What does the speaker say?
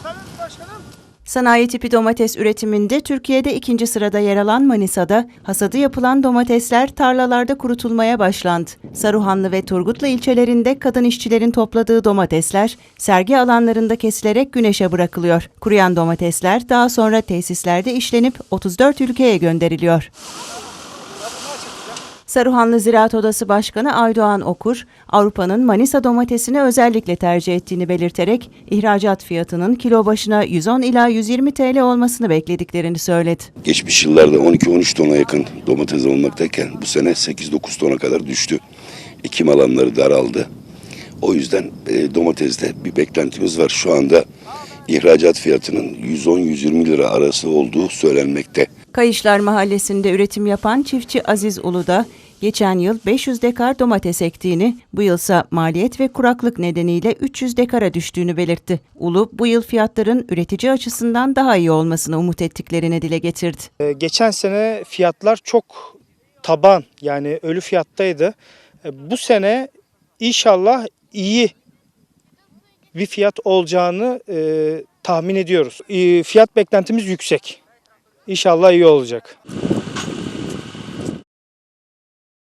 efendim başkanım. Sanayi tipi domates üretiminde Türkiye'de ikinci sırada yer alan Manisa'da hasadı yapılan domatesler tarlalarda kurutulmaya başlandı. Saruhanlı ve Turgutlu ilçelerinde kadın işçilerin topladığı domatesler sergi alanlarında kesilerek güneşe bırakılıyor. Kuruyan domatesler daha sonra tesislerde işlenip 34 ülkeye gönderiliyor. Saruhanlı Ziraat Odası Başkanı Aydoğan Okur, Avrupa'nın Manisa domatesini özellikle tercih ettiğini belirterek ihracat fiyatının kilo başına 110 ila 120 TL olmasını beklediklerini söyledi. Geçmiş yıllarda 12-13 tona yakın domates olmaktayken bu sene 8-9 tona kadar düştü. Ekim alanları daraldı. O yüzden e, domateste bir beklentimiz var. Şu anda ihracat fiyatının 110-120 lira arası olduğu söylenmekte. Kayışlar Mahallesi'nde üretim yapan çiftçi Aziz Ulu da geçen yıl 500 dekar domates ektiğini, bu yılsa maliyet ve kuraklık nedeniyle 300 dekara düştüğünü belirtti. Ulu bu yıl fiyatların üretici açısından daha iyi olmasını umut ettiklerini dile getirdi. Ee, geçen sene fiyatlar çok taban yani ölü fiyattaydı. Ee, bu sene inşallah iyi bir fiyat olacağını e, tahmin ediyoruz. E, fiyat beklentimiz yüksek. İnşallah iyi olacak.